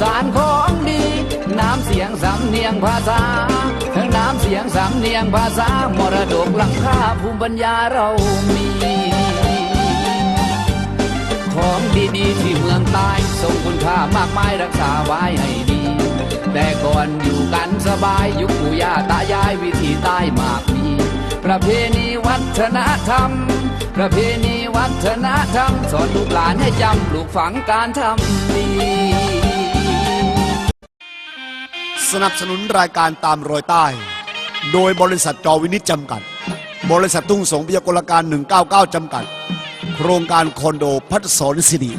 สารของดี น้ำเสียงสำเนียงภาษาทั้งน้ำเสียงสำเนียงภาษามรดกหลังค่าภูมิปัญญาเรามี ของดีๆที่เมืองใต้ทรงคุณค่ามากมายรักษาไว้ให้ดี แต่ก่อนอยู่กันสบายยุคปู่ย่าตายายวิธีใต้มากมีประเพณีวัฒนธรรม ประเพณีวัฒนธรรม สอนลูกหลานให้จำปลูกฝังการทำดี สนับสนุนรายการตามรอยใต้ โดยบริษัทจอวินิจจำกัด บริษัททุ่งสงพยากรการ 199 จำกัด โครงการคอนโดพัฒสอนสิริ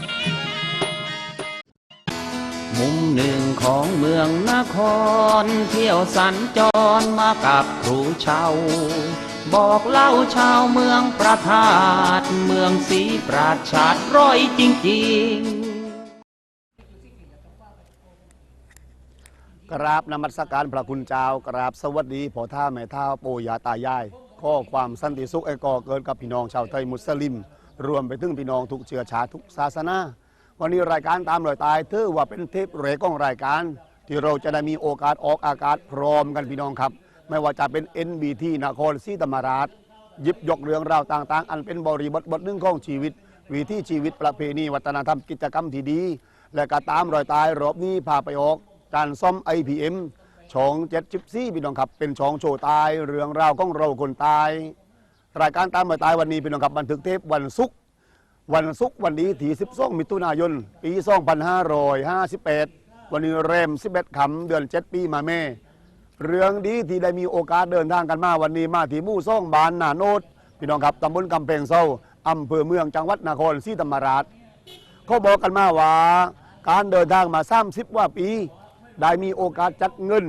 มุมหนึ่งของเมืองนคร เที่ยวสัญจรมากับครูเชาบอกเล่าชาวเมืองประทาดเมืองศรีปราชาดร้อยจริงๆ กราบนมัสการพระคุณเจ้ากราบสวัสดีพ่อท่าแม่ท่าปู่ย่าตายาย ข้อความสันติสุขไอ้ก่อเกิดกับพี่น้องชาวไทยมุสลิม รวมไปถึงพี่น้องทุกเชื้อชาติทุกศาสนา วันนี้รายการตามรอยตายถือว่าเป็นเทปเรกของรายการ ที่เราจะได้มีโอกาสออกอากาศพร้อมกันพี่น้องครับ ไม่ว่าจะเป็น NBT นครศรีธรรมราชยิบยกเรื่องราวต่างๆ อันเป็นบริบทบทหนึ่งของชีวิต วิถีชีวิตประเพณีวัฒนธรรมกิจกรรมที่ดี และก็ตามรอยตายรอบนี้พาไปออก การซ่อม IPM ช่อง74พี่น้องครับ เป็นช่องโชว์ตาย เรื่องราวของเราคนตายรายการตามรอยตายวันนี้พี่น้องครับบันทึกเทปวันศุกร์วันศุกร์วันนี้ที่12มิถุนายน ปี 2558วันนี้เริ่ม11คำเดือน 7 ปีมาเม่ เรื่องดีที่ได้มีโอกาสเดินทางกันมาวันนี้มาที่มู่ซ่องบานนาโนดพี่น้องครับตำบลกำแพงเซาอำเภอเมืองจังหวัดนครศรีธรรมราชเขาบอกกันมาว่า การเดินทางมา 30 ว่าปี ได้มีโอกาสจัดเงิน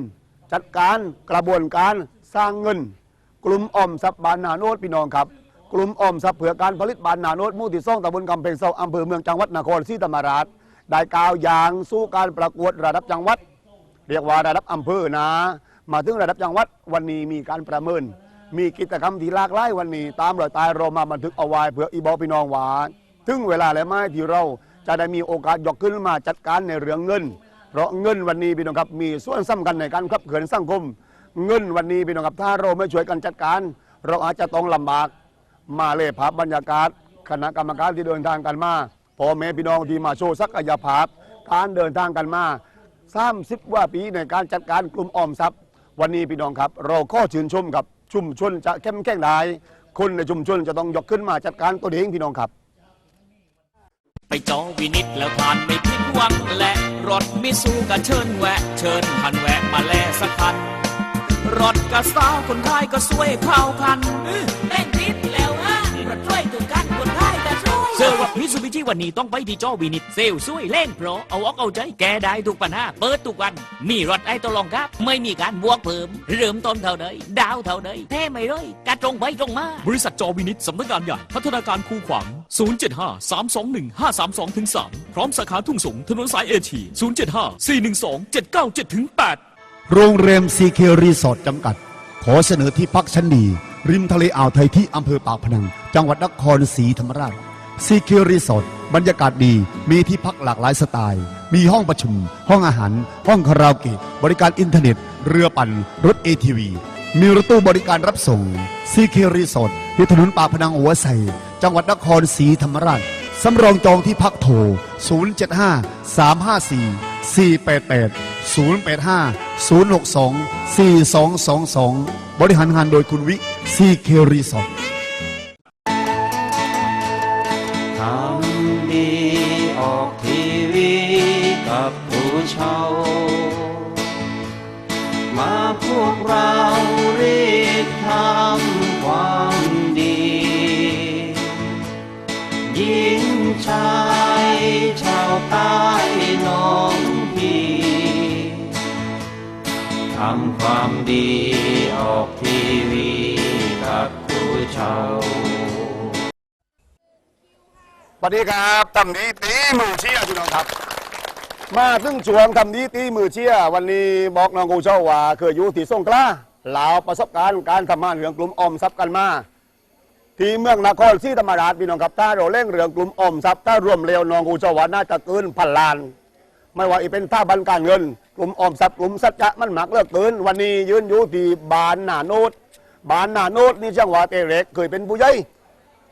จัดการกระบวนการสร้างเงิน กลุ่มออมทรัพย์บานนาโนดพี่น้องครับ กลุ่มออมทรัพย์เผื่อการผลิตบานนาโนดมู่ที่ซ่องตำบลกำแพงเซาอำเภอเมืองจังหวัดนครศรีธรรมราช ได้กล่าวอย่างสู้การประกวดระดับจังหวัด เรียกว่าระดับอำเภอนะ มาถึงระดับจังหวัดวันนี้มีการประเมิน มีกิจกรรมที่หลากหลายวันนี้ ตามรอยตายเรามาบันทึกเอาไว้เพื่ออีบอพี่น้องหวานถึงเวลาแล้วไหมที่เราจะได้มีโอกาสยกขึ้นมาจัดการในเรื่องเงิน เพราะเงินวันนี้พี่น้องครับมีส่วนสำคัญในการขับเคลื่อนสังคม เงินวันนี้พี่น้องครับถ้าเราไม่ช่วยกันจัดการ เราอาจจะต้องลำบากมาเลยภาพบรรยากาศคณะกรรมการที่เดินทางกันมาพ่อแม่พี่น้องที่มาโชว์ศักยภาพ การเดินทางกันมา30ว่าปีในการจัดการกลุ่มออมทรัพย์ วันนี้พี่น้องครับ เราข้อชื่นชมกับชุมชนจะเข้มแข็งได้คนในชุมชนจะต้องยกขึ้นมาจัดการตัวเองพี่น้องครับ ไปจอวินิตแล้วผ่านไม่ผิดหวังและรถมิสูก็เชิญแวะ เชิญพันแวะมาแลสักคันรถกระสาวคนไทยก็สวยเข้าคันเล่นติดแล้ว วยเซอร์รถมิสูบิชิวันนี้ต้องไปที่จอวินิตเซลลสวยเล่นเพราะเอาอกเอาใจแกได้ทุกปัญหาเปิดทุกวัน มีรถไอ้ตัวรองครับ ไม่มีการบวกเพิ่ม เริ่มต้นเท่าใดดาวเท่าใดแท้ไม่เลยกระตรงไปตรงมา บริษัทจอวินิตสำนักงานใหญ่พัฒนาการคูขวาง 075 321 532ถึง3พร้อมสาขาทุ่งสงถนนสายเอชี075 412 797ถึง8โรงแรมซีเครีสอร์ทจำกัด ขอเสนอที่พักชั้นดี ริมทะเลอ่าวไทยที่อำเภอปากพนัง จังหวัดนครศรีธรรมราช ซีเครีสอร์ทบรรยากาศดี มีที่พักหลากหลายสไตล์ มีห้องประชุม ห้องอาหาร ห้องคาราโอเกะ บริการอินเทอร์เน็ต เรือปั่น รถ ATV มีรถตู้บริการรับส่ง ซีเครีสอร์ทที่ถนนปากพนังหัวไสจังหวัดนครศรีธรรมราช สำรองจองที่พักโทร 075 354 488 085 062 4222 บริหารงานโดยคุณวิซีเครีสอร์ สวัสดีครับทำนี้ตีมือเชียร์พี่น้องครับ มาซึ่งช่วงทำนี้ตีมือเชียร์วันนี้บอกน้องกูเช่าว่าเคยอยู่ที่สงขลาลาวประสบการณ์การทำงานเรื่องกลุ่มออมทรัพย์กันมาที่เมืองนครศรีธรรมราชพี่น้องครับถ้าเราเล่งเรื่องกลุ่มออมทรัพย์ถ้ารวมเร็วน้องกูเจาว่าน่าจะเกินพันล้าน ไม่ว่าอีเป็นท่าบันการเงิน กลุ่มออมทรัพย์กลุ่มสัจจะมันหมักเลิกเกิน วันนี้ยืนอยู่ที่บานหนาโนด บานหนาโนดนี่ช่างว่าเตเล็กเคยเป็นผู้ใหญ่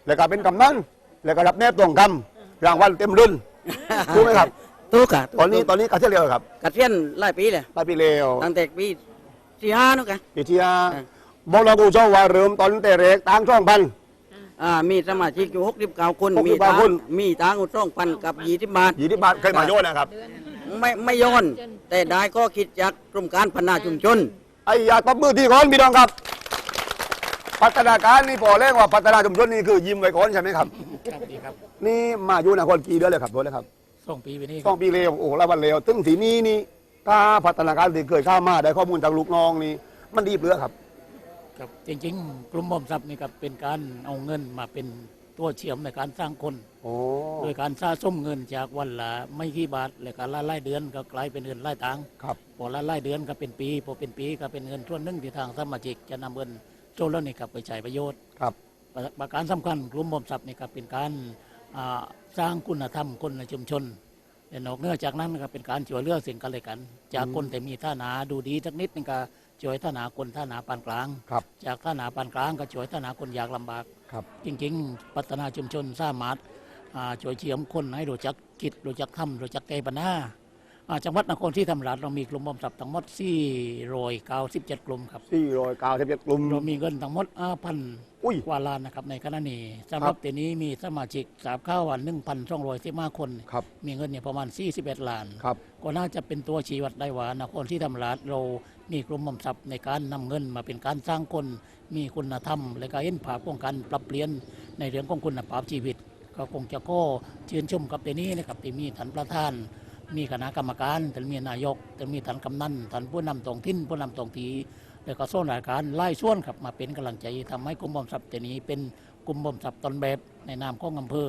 แล้วก็เป็นกำนันแล้วก็รับแนบตรงคำรางวัลเต็มรุ่นถูกไหมครับถูกค่ะตอนนี้ตอนนี้กระเทียมเร็วครับกระเทียนหลายปีเลยไปปีเร็วตั้งแต่ปีที่ห้านู่นกันปีที่ห้าอ่าบอกเรากูเจ้าว่าเริ่มตอนเตเล็กตั้งช่องพันอ่ามีสมาชิกอยู่หกสิบเก้าคน69มีตังคนมีตังค์สองพันกับยี่สิบบาทยี่ที่บาทเคยมาโยนนะครับไม่ไม่ย้อนแต่ได้ก็คิดจากกรมการพัฒนาชุมชนไอ้ยาตบมือที่ก่อนพี่น้องครับ พัฒนาการนี่พอแรกว่าพัฒนาชุมชนนี่คือยิ้มไว้ก่อนใช่ไหมครับ ครับดีครับนี่มาอยู่นครกี่เดือนเลยครับตัวเลยครับสองปีไปนี้คต้รัอบงปีเร็วโอ้โหแล้ววันเร็วตึงสีนี้นี่ถ้าพัฒนาการที่เคยเข้ามาได้ข้อมูลจากลูกน้องนี่มันดีเปลือครับ ครับจริง ๆ กลุ่มบ่อมทรัพย์นี่ครับเป็นการเอาเงินมาเป็นตัวเชื่อมในการสร้างคน โอ้โดยการสะสมเงินจากวันละไม่กี่บาทและการละไล่เดือนก็กลายเป็นเงินไล่ตังค์ครับ พอละไล่เดือนก็เป็นปีพอเป็นปีก็เป็นเงินส่วนหนึ่งที่ทางสมาชิกจะนำเงิน โจรแล้วนี่ครับไปใช้ประโยชน์ครับ ประประการสำคัญกลุ่มบ่อมทรัพย์นี่ครับเป็นการอ่าสร้างคุณธรรมคนในชุมชนแต่นอกเหนือจากนั้นก็เป็นการช่วยเหลือสิ่งกันและกัน จากคนแต่มีท่านาดูดีสักนิดนึงก็ช่วยท่านาคนท่านาปานกลาง ครับ จากท่านาปานกลางก็ช่วยท่านาคนยากลำบาก ครับ จริงๆ พัฒนาชุมชนสามารถอ่าช่วยเฉียมคนให้รู้จักคิดรู้จักทำรู้จักแก้ปัญหาอ่า จังหวัดนครศรีธรรมราชเรามีกลุ่มบ่อมทรัพย์ทั้งหมด497กลุ่มครับสี่ร้อยเก้าสิบเจ็ดกลุ่ม เรามีเงินทั้งหมดพันอุ้ยกว่าล้านนะครับในขณะนี้สำหรับปีนี้มีสมาชิกสามข้าววันหนึ่งพันสองร้อยสิบห้าคนครับ มีเงินเนี่ยประมาณ 41 ล้าน ครับ ก็น่าจะเป็นตัวชี้วัดได้ว่านครที่ธรรมราชเรามีกลุ่มบ่มทรัพย์ในการนำเงินมาเป็นการสร้างคน มีคุณธรรม และก็เห็นภาพของการปรับเปลี่ยนในเรื่องของคุณภาพชีวิต ก็คงจะก็ชื่นชมกับเดยวนี้นะครับที่มีท่านประธาน มีคณะกรรมการท่านมีนายกท่านมีท่านกำนันท่านผู้นำท้องถิ่นผู้นำท้องทีแล้วก็ส่วนราชการไล่ส่วนครับมาเป็นกำลังใจทำให้กลุ่มบ่มทรัพย์เดยวนี้เป็นกลุ่มบ่มทรัพย์ตนแบบในนามของอำเภอ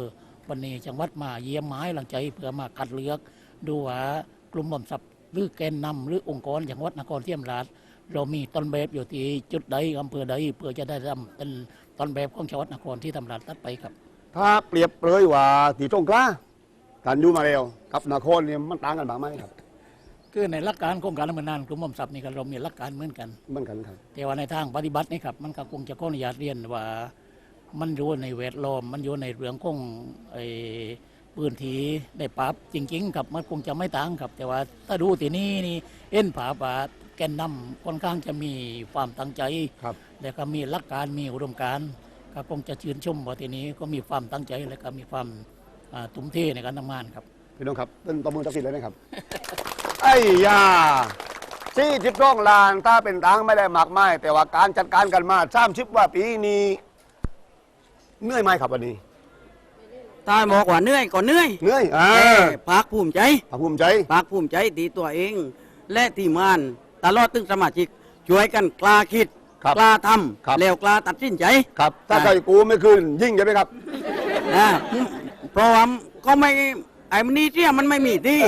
วันนี้จังหวัดมาเยี่ยมไม้หลังใจเพื่อมาคัดเลือก ดูว่ากลุ่มบ่มทรัพย์หรือแกนนำหรือองค์กรจังหวัดนครเทียมราชเรามีต้นแบบอยู่ที่จุดใดอำเภอใดเพื่อจะได้ทำเป็นต้นแบบของจังหวัดนครที่ทำราชตัดไปครับ ถ้าเปรียบเลยว่าตีตรงกล้า การอยู่มาเร็วกับนครเนี่ยมันต่างกันบ้างไหมครับ คือในหลักการของการดำเนินงานกลุ่มบ่มทรัพย์นี่ก็เรามีหลักการเหมือนกัน เหมันกันครับแต่ว่าในทางปฏิบัตินี่ครับมันก็คงจะขออนุญาตเรียนว่า มันอยู่ในเวทล้อมมันอยู่ในเรื่องของไอ้พื้นที่ได้ปรับจริงๆครับมันคงจะไม่ต่างครับ แต่ว่าถ้าดูที่นี่นี่เอ็นผาป่าแกนนำค่อนข้างจะมีความตั้งใจครับแล้วก็มีหลักการมีอุดมการณ์ก็คงจะชื่นชมว่าทีนี้ก็มีความตั้งใจและก็มีความ อ่าทุ่มเทในการทำงานครับ พี่น้องครับต้นตบมือตักสินเลยนะครับ ไอ้ยาที่ทิพร่องลานถ้าเป็นทางไม่ได้มากมายแต่ว่าการจัดการกันมาสามชิบว่าปีนี้เหนื่อยไหมครับวันนี้ ตายบอกว่าเหนื่อยก็เหนื่อยเหนื่อยอ่าแต่ภาคภูมิใจภาคภูมิใจ ภาคภูมิใจตีตัวเอง และทีมงานตลอดตึงสมาชิกช่วยกันกล้าคิดครับกล้าทครับำแล้วกล้าตัดสินใจ ครับ ถ้าอ่าใครกูไม่คืนยิ่งใช่ไหมครับนะ เพราะว่าก็ไม่ไอ้มันนี่เที่ยมันไม่มีที่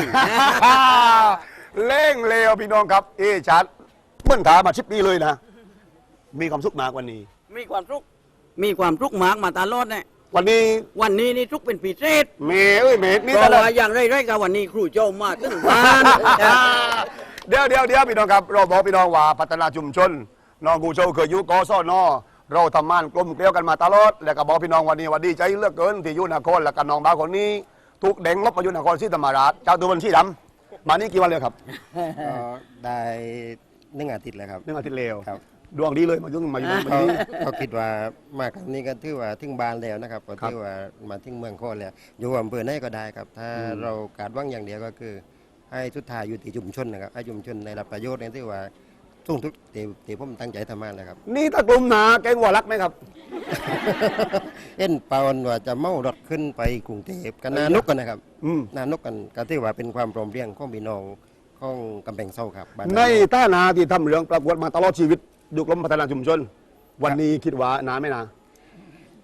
เล่งเลวพี่น้องครับ เอชัดเหมื่อนถามมาชิปปีเลยนะ มีความสุขมากวันนี้ มีความสุขมีความสุขมากมาตลอดเนี่ยวันนี้วันนี้นี่ทุกเป็นพิเศษเมย์เอ้ยเมย์นี่เพตราะลอดว่าอย่างไรๆกับวันนี้ครูโจามาถึงบ้านเดี๋ยวเดี๋ยวเดี๋ยวพี่น้องครับเราบอกพี่น้องว่าพัฒนาชุมชนน้องกูโชเคยอยู่กศน เราทำงานกลมเกลียวกันมาตลอด แล้วก็บอกพี่น้องวันนี้ว่าดีใจเหลือกเกินที่อยู่นครและกันน้องบ้าวคนนี้ถูกเด้งลบมาอยู่นครศรีธรรมราชเจ้าตัวบัญชีดำมานี่กี่วันเลยครับก็ได้หนึ่งอาทิตย์แล้วครับ หนึ่งอาทิตย์เลวครับ ดวงดีเลยมาอยู่มาอยู่ตรงก็นี้ก็คิดว่ามาครั้งนี้ก็ถือว่าถึงบ้านแล้วนะครับก็ครับถือว่ามาถึงเมืองโคตรแล้ว อยู่อำเภอไหนก็ได้ครับ ถ้าอืมเราการว่างอย่างเดียวก็คือ ให้สุดท้ายอยู่ที่ชุมชนนะครับให้ชุมชนในรับประโยชน์ในที่ว่า ทุ่งทุกที่ที่ผมตั้งใจทำมาแล้วครับนี่ถ้ากลุ่มหนาแกงหัวรักไหมครับ เอ็นเปาอนว่าจะเมารถขึ้นไปกรุงเทพกันนานุกกันนะครับอืม นานุกกันก็ถือว่าเป็นความพร้อมเพรียงของพี่น้องของกำแพงเศร้าครับบ้านในท่านาที่ทำเรื่องประกวดมาตลอดชีวิตอยู่กรมพัฒนาชุมชน วันนี้คิดว่านานไหมนา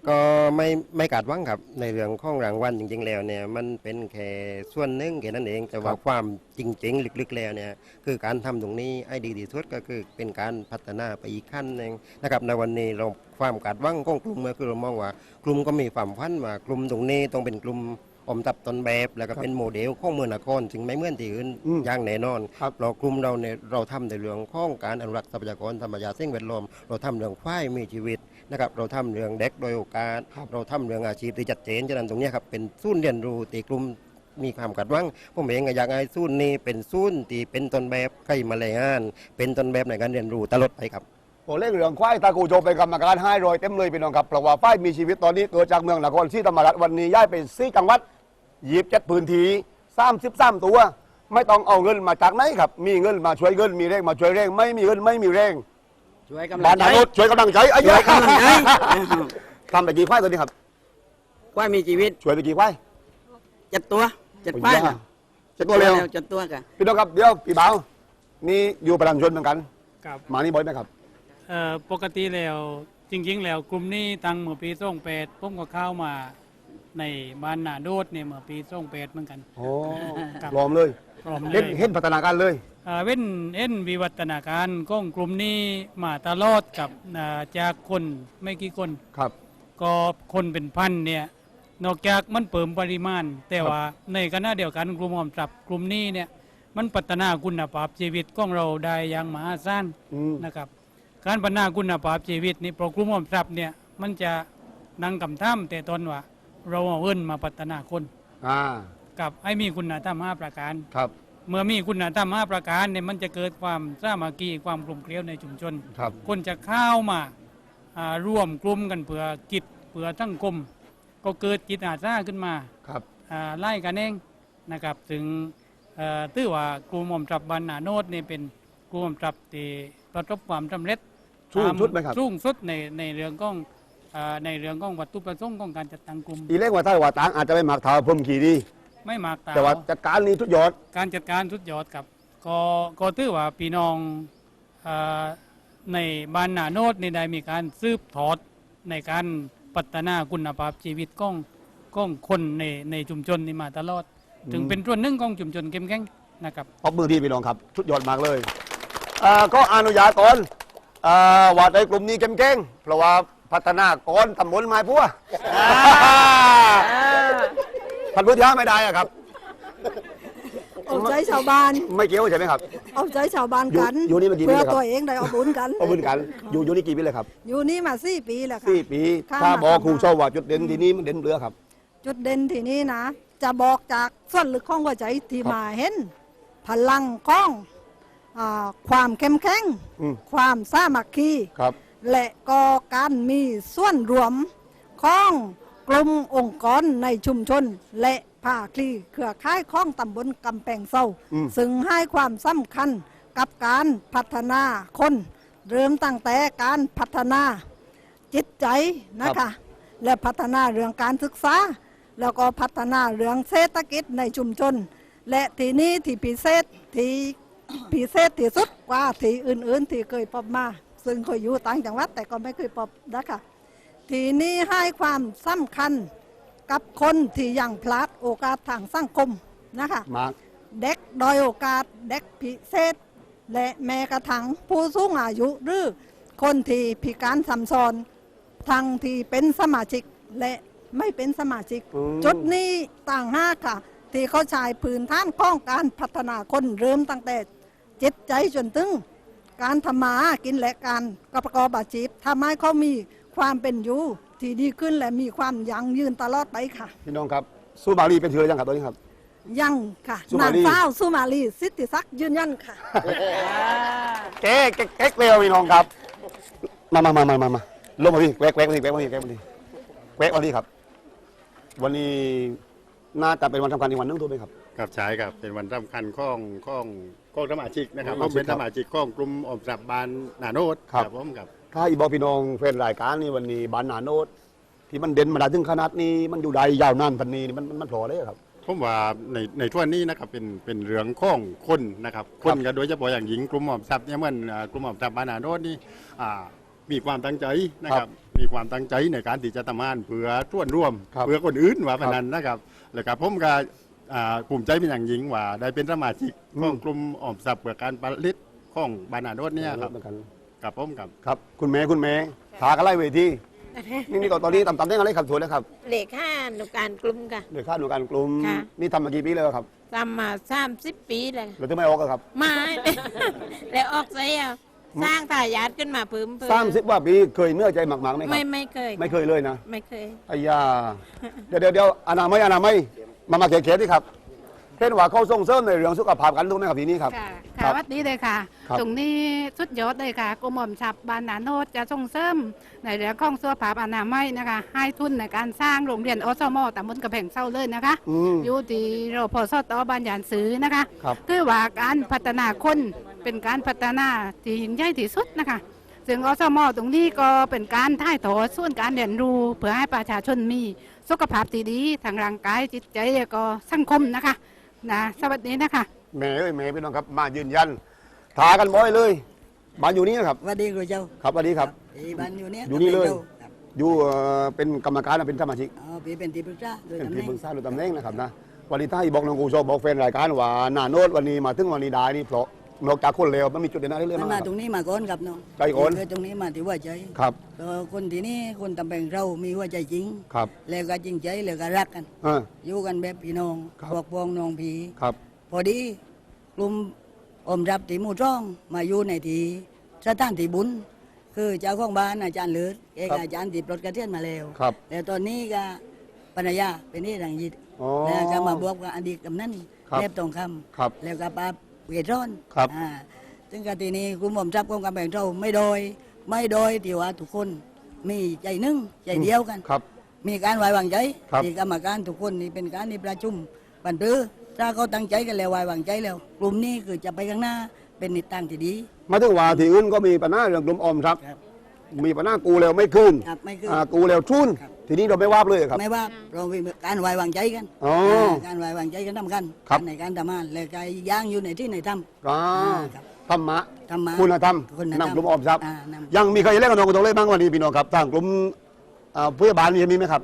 ก็ไม่ไม่กาดหวังครับ ในเรื่องของรางวัลจริงๆแล้วเนี่ยมันเป็นแค่ส่วนหนึ่งแค่นั้นเอง แต่ว่าความจริงๆลึกๆแล้วเนี่ยคือการทำตรงนี้ให้ดีที่สุดก็คือเป็นการพัฒนาไปอีกขั้นหนึ่งนะครับในวันนี้เราความกาดหวังของกลุ่มก็คือเรามองว่า กลุ่มก็มีความพันว่ากลุ่มตรงนี้ต้องเป็นกลุ่มอมทับต้นแบบแล้วก็เป็นโมเดลของเมืองนครถึงไม่เหมือนที่อื่นอืมอย่างแน่นอน ครับ เรากลุ่มเราเนี่ยเราทำในเรื่องของการอนุรักษ์ทรัพยากรธรรมชาติสิ่งแวดล้อมเราทำเรื่องควายมีชีวิต นะครับเราทำเรื่องเด็กโดยโอกาส เราทำเรื่องอาชีพที่จัดเจนฉะนั้นตรงเนี้ยครับเป็นศูนย์เรียนรู้ตีกลุ่มมีความกัดหวังผมเองก็อยากให้ศูนย์นี้เป็นศูนย์ที่เป็นต้นแบบใครมาเลยงาน เป็นต้นแบบในการเรียนรู้ตลอดไปครับโอ้เล่เรื่องควายตากูโจเป็นกรรมการให้รอยเต็มเลยพี่น้องครับเพราะว่าฝ้ายมีชีวิตตอนนี้เกิดจากเมืองนครศรีธรรมราชวันนี้ย้ายไปซีจังหวัดหยิบจัดพื้นที่สามสิบสามตัว ไม่ต้องเอาเงินมาจากไหนครับ มีเงินมาช่วยเงินมีแรงมาช่วยแรง ไม่มีเงินไม่มีแรง ช่วยกำลับ้างนใจนารถช่วยกำลังใจไอ้ช่ยัวยยกำลังใจ ทำไปกี่ควายตัวนี้ครับว่ามีชีวิตช่วยไปกี่ควายเจ็ดตัวเจ็ดป้ายโอ้ยเจ็ดตัวเร็ว เจ็ดตัวกันพี่น้องครับเดี๋ยวพี่บ่าวนี่อยู่ประชาชนเหมือนกันครับมานี่บ่อยไหมครับ เอ่อปกติแล้วจริง ๆ แล้วกลุ่มนี้ตั้งเมื่อปีส่งแปดผมก็เข้ามาในบ้านนาโดดเนี่ยเมื่อปีส่งแปดเหมือนกัน โอ้ครับพร้อมเลย พร้อมเลเห็นยเห็นพัฒนาการเลยเอ่อเว้นเอ็นวิวัฒนาการของกลุ่มนี้มาตลอดกับอ่าจากคนไม่กี่คน ครับ ก็คนเป็นพันเนี่ยนอกจากมันเพิ่มปริมาณ แต่ว่าในขณะเดียวกันกลุ่มความสับกลุ่มนี้เนี่ยมันพัฒนาคุณภาพชีวิตของเราได้อย่างมหาศาลอืม นะครับ การพัฒนาคุณภาพชีวิตนี่โปรกลุ่มความสับเนี่ยมันจะนั่งกำท่ำแต่ตอนว่า เราเอาเอิ้นมาพัฒนาคน อ่า กับให้มีคุณธรรมห้าประการ ครับ เมื่อมีคุณธรรมห้าประการเนี่ยมันจะเกิดความสามัคคีความกลมเกลียวในชุมชนครับ คนจะเข้ามาอ่าร่วมกลุ่มกันเพื่อกิจเพื่อทั้งกลมก็เกิดจิตอาสาขึ้นมา ครับ อ่าไล่กันเองนะครับถึงเอ่อตื้อว่ากลุ่มอมจับบันนาโนดนี่เป็นกลุ่มอมจับที่ประสบความสำเร็จสูงสุดไหมครับ สูงสุดในในเรื่องของอ่าในเรื่องของวัตถุประสงค์ของการจัดตั้งกลุ่ม อีเล็กว่าถ้าว่าต่างอาจจะไม่หมักเท้าเพิ่มขี่ดี ไม่มากตาแต่ว่าจัดการนี่ทุกยอด การจัดการสุดยอดครับ ก็ก็ถือว่าพี่น้องอาในบ้านนาโนดนี่ได้มีการซืบทอดในการพัฒนาคุณภาพชีวิตของของคนในในชุมชนนี่มาตลอด ถึงเป็นส่วนหนึ่งของชุมชนเข้มแข็งนะครับ ปรบมือที่พี่น้องครับทุกยอดมากเลยอ่าก็อนุญาตก่อนอ่าว่าในกลุ่มนี้เข้มแข็งเพราะว่าพัฒนาก่อนตำบลไม้พัว พันธุ์พื้นที่ไม่ได้อะครับ เอาใจชาวบ้าน ไม่เกี่ยวใช่ไหมครับ เอาใจชาวบ้านกันอยู่อยู่นี่มากี่ปีเพื่อแล้วครับ ตัวเองได้เอาบุญกัน เอาบุญกัน อยู่อยู่นี่กี่ปีเลยครับอยู่นี่มาสี่ปีแล้วค่ะ สี่ปีข้ามถ้ามาบอกทำครูมาเชาว่าจุดเด่นที่นี่มันเด่นเรือครับ จุดเด่นที่นี่นะ จะบอกจากส่วนลึกของหัวใจที่ครับมาเห็น พลังของอ่าความเข้มแข็ง อืม ความสามัคคี ครับ และก็การมีส่วนรวมของ กลุ่มองค์กรในชุมชน และภาคลีเครือข่ายของตำบลกำแพงเศร้าอืม ซึ่งให้ความสำคัญกับการพัฒนาคน เริ่มตั้งแต่การพัฒนาจิตใจนะคะ และพัฒนาเรื่องการศึกษา แล้วก็พัฒนาเรื่องเศรษฐกิจในชุมชน และที่นี้ที่พิเศษที่ พิเศษที่สุดกว่าที่อื่นๆ ที่เคยพบมา ซึ่งเคยอยู่ต่างจังหวัดแต่ก็ไม่เคยพบนะคะ ทีนี้ให้ความสำคัญกับคนที่ยังพลาดโอกาสทางสังคมนะคะมาร์คเด็กดอยโอกาสเด็กพิเศษ และแม้กระทั่งผู้สูงอายุหรือคนที่พิการสัมซอนทั้งที่เป็นสมาชิกและไม่เป็นสมาชิก อืม จุดนี้ต่างหากค่ะ ที่เขาใช้พื้นฐานของการพัฒนาคนเริ่มตั้งแต่จิตใจจนถึง การทำมาหากินและการประกอบอาชีพทำให้เขามี ความเป็นอยู่ที่ดีขึ้นและมีความยั่งยืนตลอดไปค่ะ พี่น้องครับสู้บาลีเป็นเธอยังครับตอนนี้ครับ ยังค่ะสุมาลีนางสาวสุมาลีสิทธิศักดิ์ยืนยันค่ะ เก๊กเก๊กเก๊กเร็วพี่น้องครับ มามามามามามาลงมาพี่แวกแวกมาดิแวกมาดิแวกมาดิแวกมาดิครับ วันนี้น่าจะเป็นวันสำคัญอีกวันหนึงถูกไหมครับ ครับใช่ครับเป็นวันสำคัญของของของสมาชิกนะครับสผมาชิกมเป็นสมาชิกของกลุ่มออมทรัพย์บานนาโนดครับ ผมครับ ถ้าอีบอกพี่น้องแฟนรายการนี่วันนี้บานนาโนดที่มันเด่นมาได้ถึงขนาดนี้ มันอยู่ได้ยาวนานพันนี้นี่มันมันมันพอเลยครับ ผมว่าในในทั่วนี้นะครับเป็นเป็นเรื่องของคนนะครับคนกันโดยเฉพาะอย่างหญิงกลุ่มออมทรัพย์เนี่ยเหมือนอ่ากลุ่มออมทรัพย์บานนาโนดนี่อ่ามีความตั้งใจนะคครัรับบมีความตั้งใจในการที่จะทำงานเพื่อส่วนร่วมครับเพื่อคนอื่นว่าพนันนะครับแล้วก็ผมก็อ่าภูมิใจเป็นอย่างยิ่งว่าได้เป็นสมาชิกของกลุ่มออมทรัพย์เพื่อการผลิตของบานาโดดเนี่ยครับ เหมือนกัน กับผมกับครับคุณแม่คุณแม่พากันไล่เวทีนี่นี่ตอนนี้ตำตำได้อะไรครับถวนนะครับเลขห้าหนุการกลุ่มค่ะ เดือดข้าวหนูการกลุ่มค่ะ นี่ทำมากี่ปีแล้วครับทำมาสามสิบปีเลยเราจะไม่ออกอะครับไม้แล้วออกไซอะสร้างทายาทขึ้นมาเพิ่มเพิ่สามสิบว่าปีเคยเมื่อใจหมักๆไหมครัไม่บไม่เคยไม่เคยเลยนะ ไม่เคย ไอ้ยา เดี๋ยวเดี๋ยวเดี๋ยวอนามัยอนามัยมามาเขียนๆดิครับ เช่นว่าเขาส่งเสริมในเรื่องสุขภาพกันทุกนะครับทีนี้ครับ ค่ะครัค่ะบวัดดีเลยค่ะ ครับตรงนี้สุดยอดเลยค่ะกรมหม่อมฉับบานนาโนดจะส่งเสริมในเรื่องของสุขภาพอนามัยนะคะ ให้ทุนในการสร้างโรงเรียนอสมตำบลกระแพงเศร้าเลยนะคะอืมอยู่ที่รพสตบานยานซื้อนะคะครับ คือว่าการพัฒนาคนเป็นการพัฒนาที่ยิ่งใหญ่ที่สุดนะคะ ซึ่งอสมตรงนี้ก็เป็นการถ่ายทอดส่วนการเรียนรู้เพื่อให้ประชาชนมีสุขภาพที่ดีทางร่างกายจิตใจและก็สังคมนะคะ นะสวัสดีนะคะแม่เอ้ยแม่พี่น้องครับมายืนยันทากันบ่อยเลยบ้านอยู่นี่นะครับสวัสดีครูเจ้าครับสวัสดีครับปีบ้านอยู่เนี้ยอยู่นี่เลย ครับอยู่เอ่อเป็นกรรมการนะเป็นสมาชิกอ๋อปีเป็นที่ปรึกษาโดยเป็นตำแหที่น่ง ปรึกษาหรือตำแหน่งนะครับนะวันนี้ถ้าอีบอกน้องกูโชบอกแฟนรายการว่าหน้าโน้ตวันนี้มาถึงวันนี้ได้นี่เพราะ นอกจากคนเลวมันมีจุดเด่นอะไรเรื่องมันบ้างมาคตรรับงนี้มาก่อนครับน้องใจก่อนคือตรงนี้มาที่หัวใจครับก็คนที่นี่คนตำแหน่งเรามีหัวใจจริง ครับแล้วก็จริงใจแล้วก็รักกัน อ่า อยู่กันแบบพี่น้องครับ พวกพ้องน้องผีครับ พอดีกลุ่มอมรับที่หมู่จ้องมาอยู่ในที่สถานที่บุญ คือเจ้าของบ้านอาจารย์เลิศเอกอาจารย์ที่ปลดเกษียณมาแล้วครับแล้วตอนนี้ก็ภรรยาเป็นนี่ดังยิตอ๋อแล้วก็มาบวกกับอดีตกำนันครับแนบทองคครับำแล้วก็ป้า เวทร้อนครับอ่าซึ่งกทีนี้กลุ่มอมทรัพย์ของกำแพงเราไม่โดย ไม่โดยที่ว่าทุกคนมีใจหนึ่งใจเดียวกัน ครับ มีการไว้วางใจครับ ที่กรรมการทุกคนนี่เป็นการนี่ประชุมบันทึกถ้าเขาตั้งใจกันแล้วไว้วางใจแล้ว กลุ่มนี้คือจะไปข้างหน้าเป็นนิทางที่ดี มาถึงว่าที่อื่นก็มีปัญหาเรื่องกลุ่มออมทรัพย์ ครับมีปัญหากูแล้วไม่คืนครับไม่คืออ่ากูแล้วชุนครับ ทีนี้เราไม่ว่าเลยครับ ไม่ว่าเรามีการไว้วางใจกันอ๋อาการไว้วางใจกันทำกันครับ ในการทำงานและการย่างอยู่ในที่ในถ้อ่าครับธรรมะธรรมะคุณธรรมคุณธรรมนำกลุ่มออมทรัพย์อ่านำ ยังมีใครเล่นกับน้องกับตรงเล่บ้างวันนี้พี่น้องครับทางกลุ่มอ่าผู้ใหญ่บ้านมีมีไหมครับ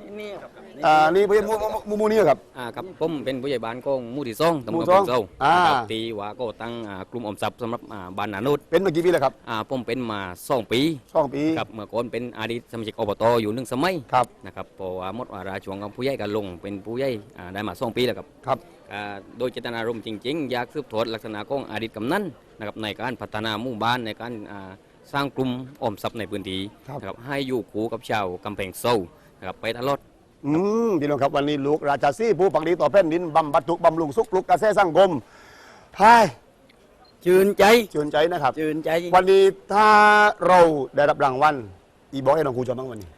อ่านี่ผู้ใหญ่หมู่หมู่หมู่หมู่นี่ครับ อ่าครับผมเป็นผู้ใหญ่บ้านของหมู่ที่สองตำบหมู่ลสองกำแพงเซาอ่านะครับตีว่าก็ตั้งอ่ากลุ่มออมทรัพย์สำหรับอ่าบ้านนานุษเป็นมากี่ปีแล้วครับอ่าผมเป็นมาสองปีสองปีครับเมื่อก่อนเป็นอดีตสมาชิกอบตอยู่หนึ่งสมัยครับนะครับเพราะว่าหมดวาระช่วงของผู้ใหญ่กันลง เป็นผู้ใหญ่อ่าได้มาสองปีแล้วครับครับ อ่าโดยเจตนารมณ์จริงๆ อยากสืบทอดลักษณะของอดีตกำนันนะครับในการพัฒนาหมู่บ้านในการอ่าสร้างกลุ่มออมทรัพย์ในพื้นที่ครับ นะครับให้อยู่คู่กับชาวกำแพงเซานะครับไปตลอด อืมพี่น้องครับวันนี้ลูกราชาซีผู้ปักดีต่อแผ่นดินบำบัดทุกข์บำรุงสุขลุกกระแสสังคมทายชื่นใจชื่นใจนะครับชื่นใจ วันนี้ถ้าเราได้รับรางวัลอีบอกให้น้องครูจอมบ้างวันนี้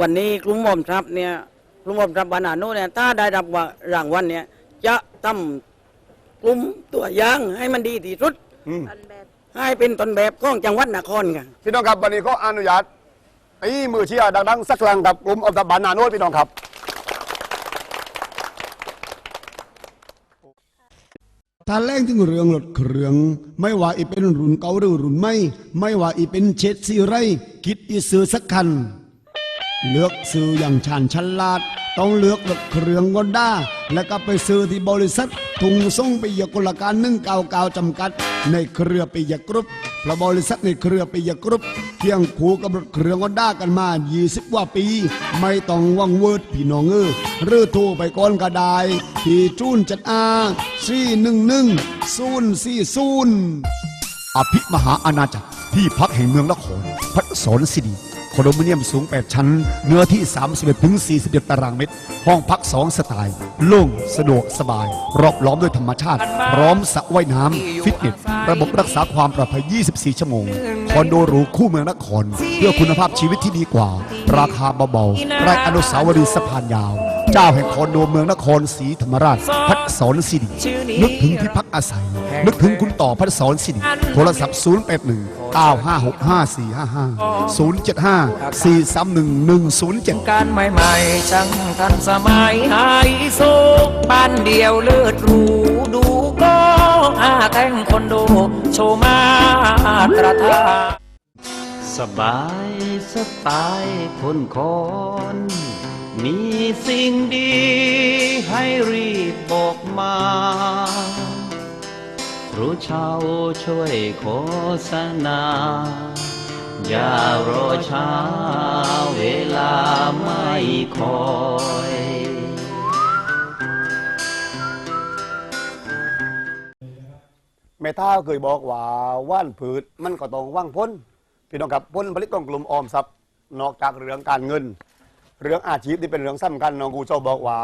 วันนี้กลุ่มอมทรัพย์เนี่ยกลุ่มอมทรัพย์บานาโนเนี่ยถ้าได้รับว่ารางวัลเนี่ย จะทำกลุ่มตัวอย่างให้มันดีที่สุด อืม ให้เป็นต้นแบบของจังหวัดนครค่ะ พี่น้องครับวันนี้ก็อนุญาต ไอ้มือเชียร์ดังๆสักครั้งกับกลุ่มออมทรัพย์บานนาโนดพี่น้องครับ ถ้าแรงถึงเรื่องรถเครื่อง ไม่ว่าอีเป็นรุ่นเก่าหรือรุ่นใหม่ ไม่ว่าอีเป็นเช็ดซีไรคิดอีซื้อสักคัน เลือกซื้ออย่างชาญฉลาด ต้องเลือกรถเครื่องกอนด้แล้วก็ไปซื้อที่บริษัททุงส่งไปยกุลการนึ่งเกาเกาจำกัด ในเครือปิยกรุ๊ปเพราะบริษัทในเครือปิยกรุ๊ป เที่ยงคู่กับรถเครื่องกอนด้ากันมา 20 กว่าปี ไม่ต้องว่างเวิร์ดพี่น้องเออหรือโทรไปก่อนก็ได้ที่จูนจัดอาสี่หนึ่งหนึ่งศูนย์สี่ศูนย์อภิมหาอาณาจักรที่พักแห่งเมืองนครพระสนสิดี คอนโดมิเนียมสูง 8 ชั้น เนื้อที่ 31ถึง41 ตารางเมตร ห้องพัก 2 สไตล์โล่งสะดวกสบาย รอบล้อมด้วยธรรมชาติ พร้อมสระว่ายน้ำ ฟิตเนส ระบบรักษาความปลอดภัย 24 ชั่วโมง คอนโดหรูคู่เมืองนคร เพื่อคุณภาพชีวิตที่ดีกว่า ราคาเบาๆใกล้อนุสาวรีย์สะพานยาว เจ้าแห่งคอนโดเมืองนครศรีธรรมราช พัฒสอนสิรินึกถึงที่พักอาศัย นึกถึงคุณต่อพัฒสอนสิริโทรศัพท์ 081 956 5455 075 431 107 การใหม่ๆช่างทันสมัยไฮโซบ้านเดียวเลิศหรูดูก็อาแต่งคอนโดโชว์มาตรฐานสบายสไตล์คนคอน มีสิ่งดีให้รีบบอกมา รูเชาช่วยโฆษณา อย่ารอช้าเวลาไม่คอยแม่ท้าเคยบอกว่าว่านผืดมันก็ต้องว่างพ้น พี่น้องครับพ้นผลิตของกลุ่มออมทรัพย์นอกจากเรื่องการเงิน เรื่องอาชีพที่เป็นเรื่องสำคัญน้องกูเจ้าบอกว่า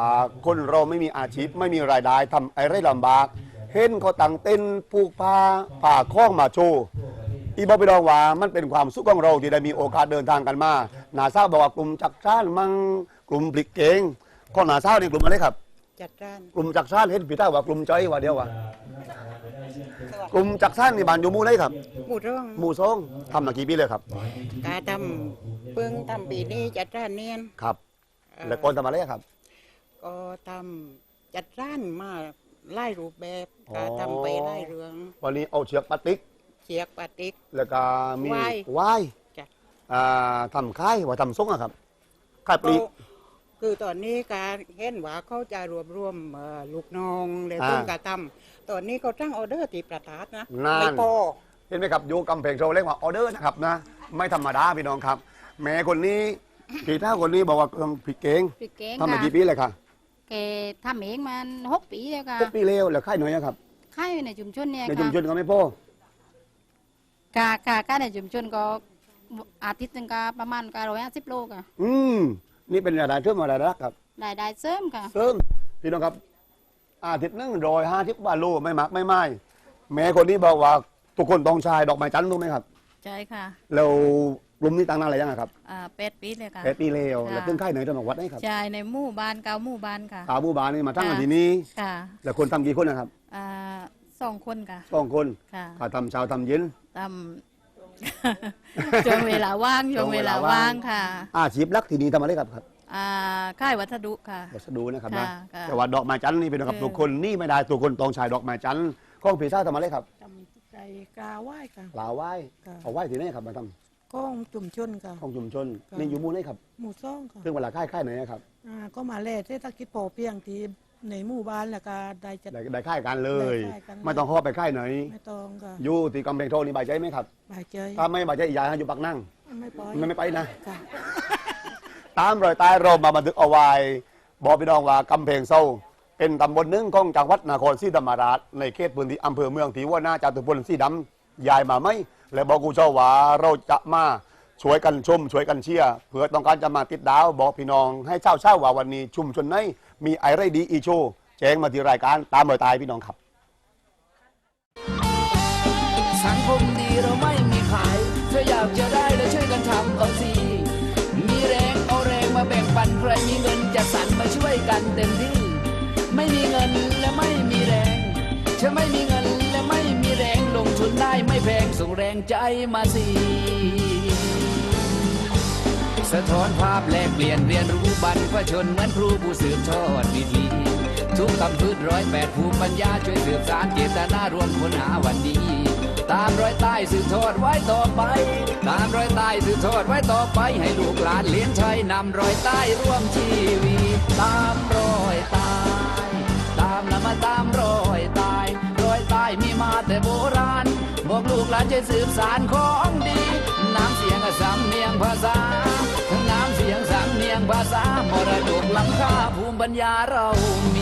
คนเราไม่มีอาชีพไม่มีรายได้ทำอะไรลำบาก เห็นเขาตั้งเต้นผูกผ้าผ่าคล้องมาโชว์ อีบอกพี่น้องว่ามันเป็นความสุขของเราที่ได้มีโอกาสเดินทางกันมาหนาเศร้าบอกว่ากลุ่มจักรชาติมังกลุ่มปลิกเกงข้อหนาเศร้านี่กลุ่มอะไรครับ จัดร้าน กลุ่มจักรชาติเห็นพี่ต้าว่ากลุ่มจ้อยว่าเดียวว่า กลุ่มจักรชาตินี่บ้านอยู่หมู่ไหนครับหมูร่องหมู่สองทำมากี่ปีเลยครับกาทำเพิ่งทำปีนี้จัดร้านเนียนครับแล้วก่อนทำอะไรครับ ก็ทำจัดร้านมาไล่รูปแบบอ๋อ กาทำไปไล่เรื่องวันนี้เอาเชือกพลาสติก เชียกปาติก แล้วก็มีว่ายว่ายจ้ะ อ่าทำค่ายว่าทำส่งอะครับค่ายปลีก็ คือตอนนี้การเห็นว่าเขาจะรวบรวมเอ่อลูกน้องเลยอ่าซึ่งกาทำตอนนี้เขาตั้งออเดอร์ตีประทัดนะนั่นไม่พอ เห็นไหมครับอยู่กำแพงโชว์เรียกว่าออเดอร์นะครับนะ ไม่ธรรมดาพี่น้องครับแม่คนนี้พี่ท่าคนนี้บอกว่าเครื่องผิดเก่งพี่เก่งทำมาค่ะกี่ปีเลยค่ะแกทำเองมันหกปีแล้วค่ะหกปีเร็วแล้วค่ายหน่อยนะครับค่ายอยู่ในชุมชนเนี่ยในชุมค่ะชนก็ไม่พอกากากาในชุมชนก็อาทิตย์หนึงก็ประมาณก็ร้อยห้าสิบโลค่ะอืม นี่เป็นรายได้เพิ่มรายได้ครับรายได้เสริมค่ะ เสริมพี่น้องครับ อาทิตย์หนึงร้อยห้าสิบบาทโลไม่มักไม่ไม่แม่คนนี้บอกว่าทุกคนต้องใช้ดอกไม้จันทร์ถูกไหมครับ ใช่ค่ะแล้วกลุ่มนี้ตั้งนานอะไรยังอะครับอ่าแปดปีเลยค่ะ แปดปีแล้วค่ะ แล้วเพิ่งค่ายไหนจังหวัดไหนครับใช่ในหมู่บ้านเก่าหมู่บ้านค่ะสาวบูบานนี่มาตั้งกันค่ะที่นี้ ค่ะแล้วคนทำกี่คนนะครับอ่าสองคนค่ะสองคนค่ะขาทำเช้าทำเย็นตาม ช่วงเวลาว่างช่วงเวลาว่างค่ะ อาชีพหลักที่นี่ทำอะไรครับครับอ่าค่ายวัสดุค่ะ วัสดุนะครับนะค่ะค่ะ แต่ว่าดอกไม้จันทร์นี่เป็นนะครับคือทุกคนนี่ไม่ได้ทุกคนต้องใช้ดอกไม้จันทร์ข้องผีซ่าทำอะไรครับใจกาไหว้ค่ะ ลาไหว้ค่ะ เอาไหว้ที่ไหนครับมาทก้องจุ่มชนค่ะำของชุมชนค่ะ นี่อยู่หมู่ไหนครับหมู่ซ่องค่ะซึ่งเวลาค่ายค่ายไหนครับ อ่าก็มาแล่เศรษฐกิจพอเพียงที่ ในหมู่บ้านแล้วก็ได้จัด ได้ได้ค่ายกันเลย ได้ค่ายกันเลย ไม่ต้องเข้าไปค่ายไหนไม่ต้องค่ะอยู่ที่กำแพงโทนี่บายใจไหมครับ บายใจถ้าไม่บายใจอย่าให้อยู่ปักนั่ง ไม่ปล่อยไม่ไม่ไปนะ ค่ะ ตามรอยใต้เรามาบันทึกเอาไว้บอกพี่น้องว่ากำแพงเศร้า เป็นตำบลหนึ่งของจังหวัดนครศรีธรรมราชในเขตพื้นที่อำเภอเมืองที่ว่าหน้าจาตุพลสีดำยายมาไหม และบอกกูเจ้าว่าเราจะมา ช่วยกันชมช่วยกันเชียร์เพื่อต้องการจะมาติดดาว บอกพี่น้องให้เช่าเช่าว่าวันนี้ชุมชนไหนมีไอไรดีอีโชว์แจ้งมาที่รายการตามรอยใตายพี่น้องครับ สังคมดีเราไม่มีขายถ้าอยากจะได้เราช่วยกันทำเอาสิมีแรงเอาแรงมาแบ่งปันใครมีเงินจะสรรมาช่วยกันเต็มที่ ไม่มีเงินและไม่มีแรงถ้าไม่มีเงินและไม่มีแรงลงทุนได้ไม่แพงส่งแรงใจมาสิ สะท้อนภาพแลกเปลี่ยนเรียนรู้บรรพชนเหมือนครูผู้สืบทอดวิธีทุกคำพืชร้อยแปดภูมิปัญญาช่วยสืบสารเจตนารวมค้นหาวันดี ตามรอยใต้สืบทอดไว้ต่อไป ตามรอยใต้สืบทอดไว้ต่อไป ให้ลูกหลานเลี้ยงชัยนำรอยใต้ร่วมชีวิตามรอยใต้ตามนะมาตามรอยใต้รอยใต้มีมาแต่โบราณบอกลูกหลานจะสืบสารของดีน้ำเสียงสำเนียงภาษา ภาษามรดกล้ำค่าภูมิปัญญาเรามี